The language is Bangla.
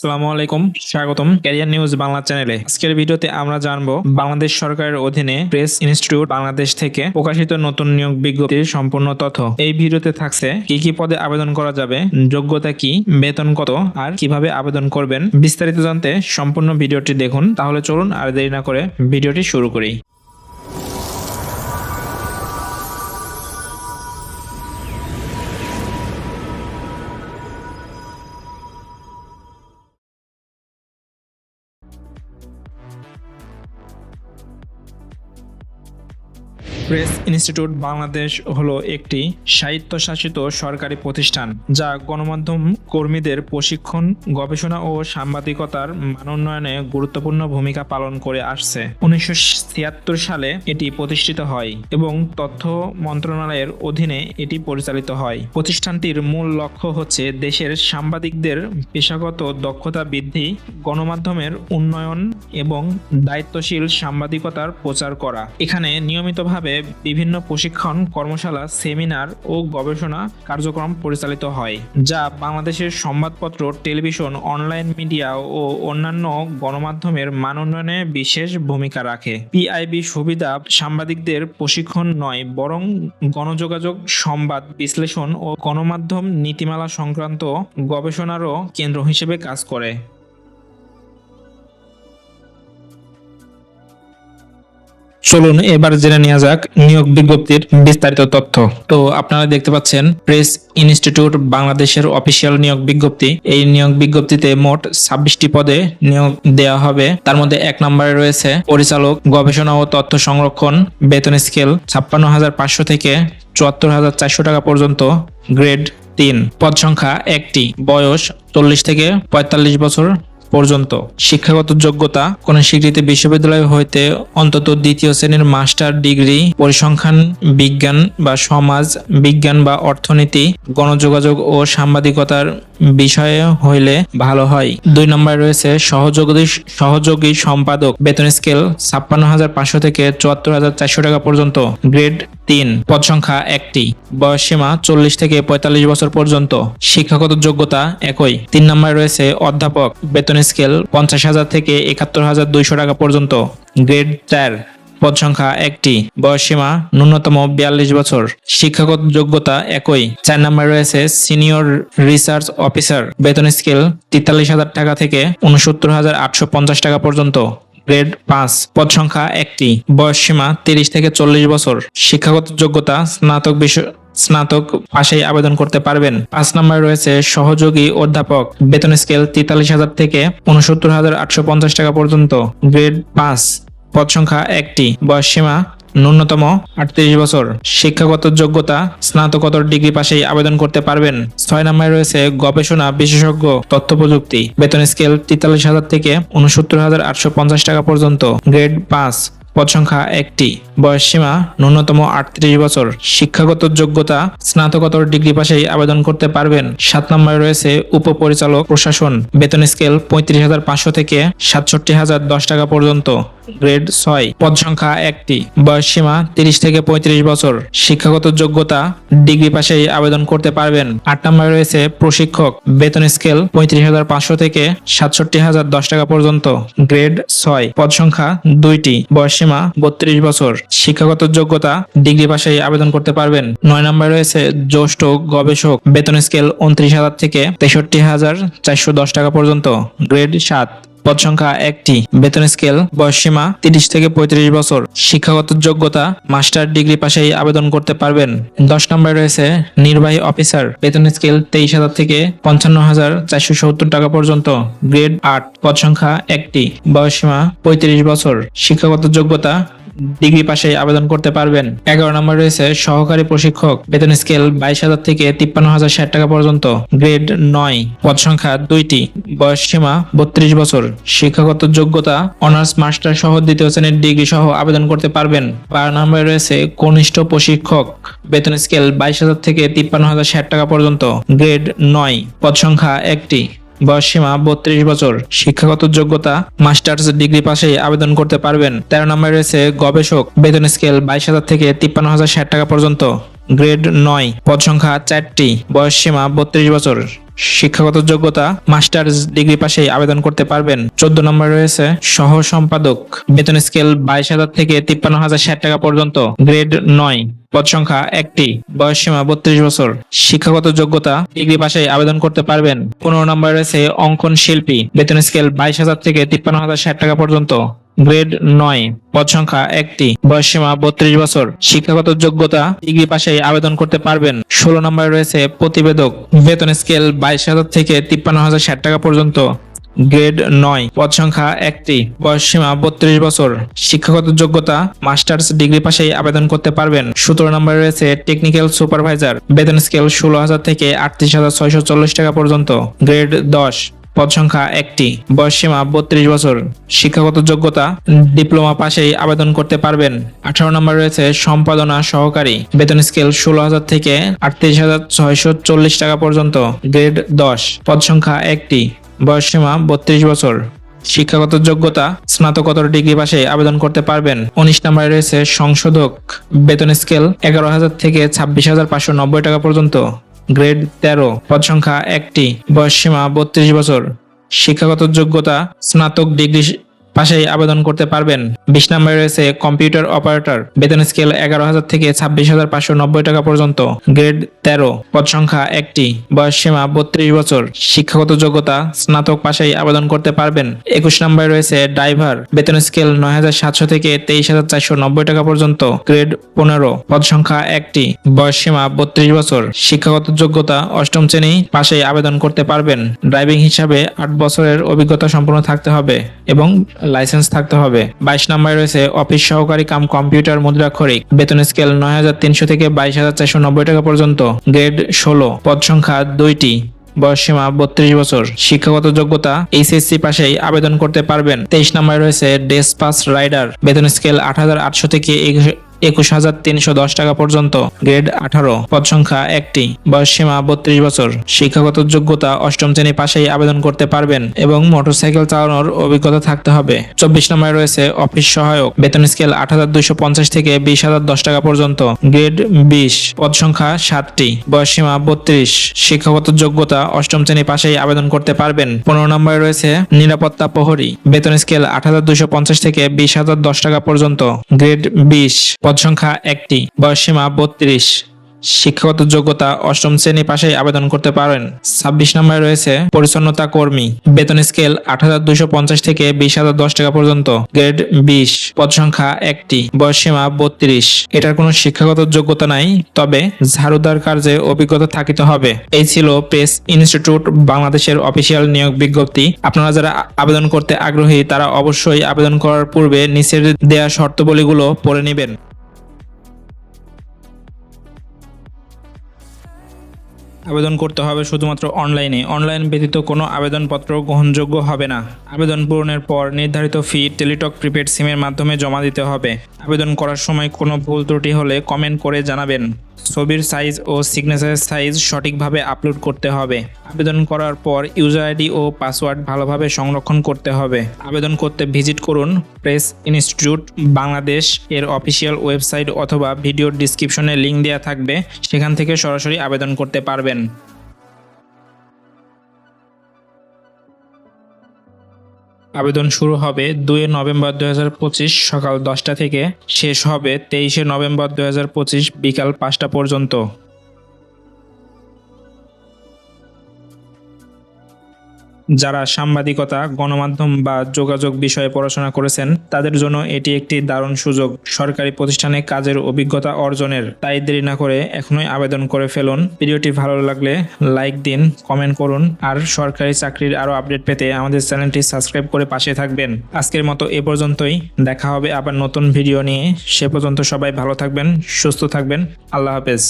আসসালামু আলাইকুম, স্বাগতম ক্যারিয়ার নিউজ বাংলা চ্যানেলে। আজকের ভিডিওতে আমরা জানব বাংলাদেশ সরকারের অধীনে প্রেস ইনস্টিটিউট বাংলাদেশ থেকে প্রকাশিত নতুন নিয়োগ বিজ্ঞপ্তির সম্পূর্ণ তথ্য। এই ভিডিওতে থাকছে কি কি পদে আবেদন করা যাবে, যোগ্যতা কি, বেতন কত, আর কীভাবে আবেদন করবেন, বিস্তারিত জানতে সম্পূর্ণ ভিডিওটি দেখুন। তাহলে চলুন আর দেরি না করে ভিডিওটি শুরু করি। প্রেস ইনস্টিটিউট বাংলাদেশ হলো একটি স্বায়ত্তশাসিত সরকারি প্রতিষ্ঠান, যা গণমাধ্যম কর্মীদের প্রশিক্ষণ, গবেষণা ও সাংবাদিকতার মানোন্নয়নে গুরুত্বপূর্ণ ভূমিকা পালন করে আসছে। উনিশশো ছিয়াত্তর সালে এটি প্রতিষ্ঠিত হয় এবং তথ্য মন্ত্রণালয়ের অধীনে এটি পরিচালিত হয়। প্রতিষ্ঠানটির মূল লক্ষ্য হচ্ছে দেশের সাংবাদিকদের পেশাগত দক্ষতা বৃদ্ধি, গণমাধ্যমের উন্নয়ন এবং দায়িত্বশীল সাংবাদিকতার প্রচার করা। এখানে নিয়মিতভাবে বিভিন্ন প্রশিক্ষণ, কর্মশালা, সেমিনার ও গবেষণা কার্যক্রম পরিচালিত হয়, যা বাংলাদেশের সংবাদপত্র, টেলিভিশন, অনলাইন মিডিয়া ও অন্যান্য গণমাধ্যমের মান উন্নয়নে বিশেষ ভূমিকা রাখে। পিআইবি সুবিধা সাংবাদিকদের প্রশিক্ষণ নয়, বরং গণযোগাযোগ, সংবাদ বিশ্লেষণ ও গণমাধ্যম নীতিমালা সংক্রান্ত গবেষণারও কেন্দ্র হিসেবে কাজ করে। চলুন এবার জেনে নেওয়া যাক নিয়োগ বিজ্ঞপ্তির বিস্তারিত তথ্য। তো আপনারা দেখতে পাচ্ছেন, প্রেস ইনস্টিটিউট বাংলাদেশের অফিসিয়াল নিয়োগ বিজ্ঞপ্তি। এই নিয়োগ বিজ্ঞপ্তিতে মোট ছাব্বিশটি পদে নিয়োগ দেওয়া হবে। তার মধ্যে এক নম্বরে রয়েছে পরিচালক, গবেষণা ও তথ্য সংরক্ষণ, বেতন স্কেল ছাপ্পান্ন হাজার পাঁচশো থেকে চুয়াত্তর হাজার চারশো টাকা পর্যন্ত, গ্রেড তিন। পদ সংখ্যা একটি। বয়স চল্লিশ থেকে পঁয়তাল্লিশ বছর। পর্যন্ত। শিক্ষাগত যোগ্যতা কোন স্বীকৃত বিশ্ববিদ্যালয় হইতে অন্তত দ্বিতীয় শ্রেণির মাস্টার ডিগ্রি, পরিসংখ্যান বিজ্ঞান বা সমাজ বিজ্ঞান বা অর্থনীতি, গণযোগাযোগ ও সাংবাদিকতার বিষয়ে হইলে ভালো হয়। দুই নম্বরে রয়েছে সহযোগী সহযোগী সম্পাদক। বেতন স্কেল ছাপ্পান্ন হাজার পাঁচশো থেকে চুয়াত্তর হাজার চারশো টাকা পর্যন্ত। গ্রেড তিন, পদ সংখ্যা একটি। বয়স সীমা চল্লিশ থেকে পঁয়তাল্লিশ বছর পর্যন্ত। শিক্ষাগত যোগ্যতা একই। তিন নম্বরে রয়েছে অধ্যাপক। বেতন স্কেল পঞ্চাশ হাজার থেকে একাত্তর হাজার দুইশো টাকা পর্যন্ত। গ্রেড চার, পদ সংখ্যা একটি। বয়স সীমা ন্যূনতম বিয়াল্লিশ বছর। শিক্ষাগত যোগ্যতা একই। চার নম্বরে রয়েছে সিনিয়র রিসার্চ অফিসার। বেতন স্কেল তেতাল্লিশ হাজার টাকা থেকে উনসত্তর হাজার আটশো পঞ্চাশ টাকা পর্যন্ত। গ্রেড পাঁচ। পদ সংখ্যা একটি। বয়স তিরিশ থেকে চল্লিশ বছর। শিক্ষাগত যোগ্যতা স্নাতক বিষয় স্নাতক পাশেই আবেদন করতে পারবেন। পাঁচ নম্বরে রয়েছে সহযোগী অধ্যাপক। বেতন স্কেল তেতাল্লিশ হাজার থেকে উনসত্তর হাজার আটশো পঞ্চাশ টাকা পর্যন্ত। গ্রেড পাঁচ। পদ সংখ্যা একটি। বয়স সীমা ন্যূনতম আটত্রিশ বছর। শিক্ষাগত যোগ্যতা, স্নাতকোত্তর ডিগ্রি পাশেই আবেদন করতে পারবেন। ছয় নম্বরে রয়েছে গবেষণা, বিশেষজ্ঞ, তথ্য প্রযুক্তি। বেতন স্কেল তেতাল্লিশ হাজার থেকে উনসত্তর হাজার আটশো পঞ্চাশ টাকা পর্যন্ত। গ্রেড পাঁচ। পদ সংখ্যা একটি। বয়স সীমা ন্যূনতম আটত্রিশ বছর। শিক্ষাগত যোগ্যতা স্নাতকোত্তর ডিগ্রি পাশেই আবেদন করতে পারবেন। সাত নম্বরে রয়েছে উপপরিচালক প্রশাসন। বেতন স্কেল পঁয়ত্রিশ হাজার পাঁচশো থেকে সাতষট্টি হাজার দশ টাকা পর্যন্ত। গ্রেড ছয়। পদ সংখ্যা একটি। বয়স সীমা তিরিশ থেকে পঁয়ত্রিশ বছর। শিক্ষাগত যোগ্যতা ডিগ্রি পাশেই আবেদন করতে পারবেন। আট নম্বরে রয়েছে প্রশিক্ষক। বেতন স্কেল পঁয়ত্রিশ হাজার পাঁচশো থেকে সাতষট্টি হাজার দশ টাকা পর্যন্ত। গ্রেড ছয়। পদ সংখ্যা দুইটি। বয়স সীমা বত্রিশ বছর। শিক্ষাগত যোগ্যতা, ডিগ্রি পাশে আবেদন করতে পারবেন। নয় নম্বরে রয়েছে জ্যেষ্ঠ গবেষক। বেতন স্কেল উনত্রিশ হাজার থেকে তেষট্টি হাজার চারশো দশ টাকা পর্যন্ত। গ্রেড সাত। পদ সংখ্যা একটি। বেতন স্কেল, বয়স সীমা, তিরিশ থেকে পঁয়ত্রিশ বছর। শিক্ষাগত যোগ্যতা, মাস্টার ডিগ্রি পাশেই আবেদন করতে পারবেন। দশ নম্বরে রয়েছে নির্বাহী অফিসার। বেতন স্কেল তেইশ হাজার থেকে পঞ্চান্ন হাজার চারশো সত্তর টাকা পর্যন্ত। গ্রেড আট, পদ সংখ্যা একটি। বয়স সীমা, পঁয়ত্রিশ বছর। শিক্ষাগত যোগ্যতা, ডিগ্রি পাশে আবেদন করতে পারবেন। এগারো নম্বর রয়েছে সহকারী প্রশিক্ষক। বেতন স্কেল বাইশ হাজার থেকে তিপ্পান্ন হাজার ষাট টাকা পর্যন্ত। গ্রেড নয়, পদ সংখ্যা দুইটি। বয়স সীমা বত্রিশ বছর। শিক্ষাগত যোগ্যতা, অনার্স মাস্টার সহ দ্বিতীয় শ্রেণির ডিগ্রি সহ আবেদন করতে পারবেন। বারো নম্বরে রয়েছে কনিষ্ঠ প্রশিক্ষক। বেতন স্কেল বাইশ হাজার থেকে তিপ্পান্ন হাজার ষাট টাকা পর্যন্ত। গ্রেড নয়। পদ সংখ্যা একটি। বয়স সীমা বত্রিশ বছর। শিক্ষাগত যোগ্যতা, মাস্টার্স ডিগ্রি পাশেই আবেদন করতে পারবেন। তেরো নম্বরে রয়েছে গবেষক। বেতন স্কেল বাইশ হাজার থেকে তিপ্পান্ন হাজার ষাট টাকা পর্যন্ত। গ্রেড নয়। পদ সংখ্যা চারটি। বয়স সীমা বত্রিশ বছর। শিক্ষাগত যোগ্যতা, মাস্টার্স ডিগ্রি পাশেই আবেদন করতে পারবেন। চোদ্দ নম্বর রয়েছে, সহ সম্পাদক। বেতন স্কেল বাইশ হাজার থেকে তিপ্পান্ন হাজার ষাট টাকা পর্যন্ত। গ্রেড নয়, পদ সংখ্যা একটি, বয়স সীমা বত্রিশ বছর। শিক্ষাগত যোগ্যতা, ডিগ্রি পাশে আবেদন করতে পারবেন। পনেরো নম্বর রয়েছে, অঙ্কন শিল্পী। বেতন স্কেল বাইশ হাজার থেকে তিপ্পান্ন হাজার ষাট টাকা পর্যন্ত। গ্রেড নয়। পদ সংখ্যা একটি। বয়স সীমা বত্রিশ বছর। শিক্ষাগত যোগ্যতা ডিগ্রি পাশে আবেদন করতে পারবেন। ষোলো নম্বরে রয়েছে প্রতিবেদক। বেতন স্কেল বাইশ হাজার থেকে তিপ্পান্ন হাজার ষাট টাকা পর্যন্ত। গ্রেড নয়। পদ সংখ্যা একটি। বয়স সীমা বত্রিশ বছর। শিক্ষাগত যোগ্যতা মাস্টার্স ডিগ্রি পাশেই আবেদন করতে পারবেন। সতেরো নম্বরে রয়েছে টেকনিক্যাল সুপারভাইজার। বেতন স্কেল ষোলো হাজার থেকে আটত্রিশ হাজার ছয়শো চল্লিশ টাকা পর্যন্ত। গ্রেড দশ। পদ সংখ্যা একটি। বয়স সীমা বত্রিশ বছর। শিক্ষাগত যোগ্যতা, ডিপ্লোমা পাশেই আবেদন করতে পারবেন। আঠারো নম্বর রয়েছে সম্পাদনা সহকারী। বেতন স্কেল ষোলো হাজার থেকে আটত্রিশ হাজার ছয়শো চল্লিশ টাকা পর্যন্ত। গ্রেড দশ। পদ সংখ্যা একটি। বয়স সীমা বত্রিশ বছর। শিক্ষাগত যোগ্যতা, স্নাতকোত্তর ডিগ্রি পাশে আবেদন করতে পারবেন। উনিশ নম্বরে রয়েছে সংশোধক। বেতন স্কেল এগারো হাজার থেকে ছাব্বিশ হাজার পাঁচশো নব্বই টাকা পর্যন্ত। গ্রেড তেরো পদ সংখ্যা একটি বয়স সীমা বত্রিশ বছর। শিক্ষাগত যোগ্যতা স্নাতক ডিগ্রি পাশেই আবেদন করতে পারবেন। বিশ নম্বরে রয়েছে কম্পিউটার অপারেটর। বেতন স্কেল এগারো হাজার থেকে ছাব্বিশ হাজার পাঁচশো নব্বই টাকা পর্যন্ত। গ্রেড তেরো, পদ সংখ্যা একটি। বয়স সীমা বত্রিশ বছর। শিক্ষাগত যোগ্যতা, স্নাতক পাশেই আবেদন করতে পারবেন। একুশ নম্বরে রয়েছে ড্রাইভার। বেতন স্কেল নয় হাজার সাতশো থেকে তেইশ হাজার চারশো নব্বই টাকা পর্যন্ত। গ্রেড পনেরো, পদ সংখ্যা একটি। বয়স সীমা বত্রিশ বছর। শিক্ষাগত যোগ্যতা, অষ্টম শ্রেণি, পাশেই আবেদন করতে পারবেন। ড্রাইভিং হিসাবে আট বছরের অভিজ্ঞতা সম্পন্ন থাকতে হবে এবং লাইসেন্স থাকতে হবে। বাইশ নম্বরে রয়েছে অফিস সহকারী কাম কম্পিউটার মুদ্রাক্ষরিক বেতন স্কেল নয় হাজার তিনশো থেকে বাইশ হাজার চারশো নব্বই টাকা পর্যন্ত। গ্রেড ষোলো, পদ সংখ্যা দুইটি। বয়স সীমা বত্রিশ বছর। শিক্ষাগত যোগ্যতা এইচএসসি পাশেই আবেদন করতে পারবেন। তেইশ নম্বরে রয়েছে ডেস পাস রাইডার বেতন স্কেল আট হাজার আটশো থেকে একুশ হাজার তিনশো দশ টাকা পর্যন্ত। গ্রেড আঠারো। পদ সংখ্যা একটি। বয়স সীমা বত্রিশ বছর। শিক্ষাগত যোগ্যতা অষ্টম শ্রেণি পাশেই আবেদন করতে পারবেন এবং মোটরসাইকেল চালানোর অভিজ্ঞতা থাকতে হবে। চব্বিশ নম্বরে রয়েছে অফিস সহায়ক। বেতন স্কেল আট হাজার দুইশো পঞ্চাশ থেকে বিশ হাজার দশ টাকা পর্যন্ত। গ্রেড বিশ। পদ সংখ্যা সাতটি। বয়স সীমা বত্রিশ। শিক্ষাগত যোগ্যতা অষ্টম শ্রেণি পাশেই আবেদন করতে পারবেন। পনেরো নম্বরে রয়েছে নিরাপত্তা প্রহরী। বেতন স্কেল আট হাজার দুইশো পঞ্চাশ থেকে বিশ হাজার দশ টাকা পর্যন্ত। গ্রেড বিশ। পদ সংখ্যা একটি। বয়সীমা বত্রিশ। শিক্ষাগত যোগ্যতা অষ্টম শ্রেণি পাশেই আবেদন করতে পারেন। ছাব্বিশ নম্বরে রয়েছে পরিচ্ছন্নতা কর্মী। বেতন স্কেল আট হাজার দুইশো পঞ্চাশ থেকে বিশ হাজার দশ টাকা পর্যন্ত। গ্রেড বিশ। পদ সংখ্যা একটি। বয়সীমা বত্রিশ। এটার কোনো শিক্ষাগত যোগ্যতা নাই, তবে ঝাড়ুদার কার্যে অভিজ্ঞতা থাকিতে হবে। এই ছিল প্রেস ইনস্টিটিউট বাংলাদেশের অফিসিয়াল নিয়োগ বিজ্ঞপ্তি। আপনারা যারা আবেদন করতে আগ্রহী, তারা অবশ্যই আবেদন করার পূর্বে নিচের দেয়া শর্তাবলীগুলো পড়ে নেবেন। আবেদন করতে হবে শুধুমাত্র অনলাইনে। অনলাইন ব্যতীত কোনো আবেদনপত্র গ্রহণযোগ্য হবে না। আবেদন পূরণের পর নির্ধারিত ফি টেলিটক প্রিপেড সিমের মাধ্যমে জমা দিতে হবে। আবেদন করার সময় কোনো ভুল ত্রুটি হলে কমেন্ট করে জানাবেন। ছবির সাইজ ও সিগনেচারের সাইজ সঠিকভাবে আপলোড করতে হবে। আবেদন করার পর ইউজার আইডি ও পাসওয়ার্ড ভালোভাবে সংরক্ষণ করতে হবে। আবেদন করতে ভিজিট করুন প্রেস ইনস্টিটিউট বাংলাদেশ এর অফিসিয়াল ওয়েবসাইট অথবা ভিডিও ডিসক্রিপশনে লিঙ্ক দেওয়া থাকবে। সেখান থেকে সরাসরি আবেদন করতে পারবেন। আবেদন শুরু হবে দুই নভেম্বর দু হাজার পঁচিশ সকাল দশটা থেকে। শেষ হবে তেইশে নভেম্বর দু হাজার পঁচিশ বিকাল পাঁচটা পর্যন্ত। যারা সাংবাদিকতা, গণমাধ্যম বা যোগাযোগ বিষয়ে পড়াশোনা করেছেন, তাদের জন্য এটি একটি দারুণ সুযোগ। সরকারি প্রতিষ্ঠানে কাজের অভিজ্ঞতা অর্জনের। তাই দেরি না করে এখনই আবেদন করে ফেলুন। ভিডিওটি ভালো লাগলে লাইক দিন, কমেন্ট করুন, আর সরকারি চাকরির আরও আপডেট পেতে আমাদের চ্যানেলটি সাবস্ক্রাইব করে পাশে থাকবেন। আজকের মতো এ পর্যন্তই। দেখা হবে আবার নতুন ভিডিও নিয়ে। সে পর্যন্ত সবাই ভালো থাকবেন, সুস্থ থাকবেন। আল্লাহ হাফেজ।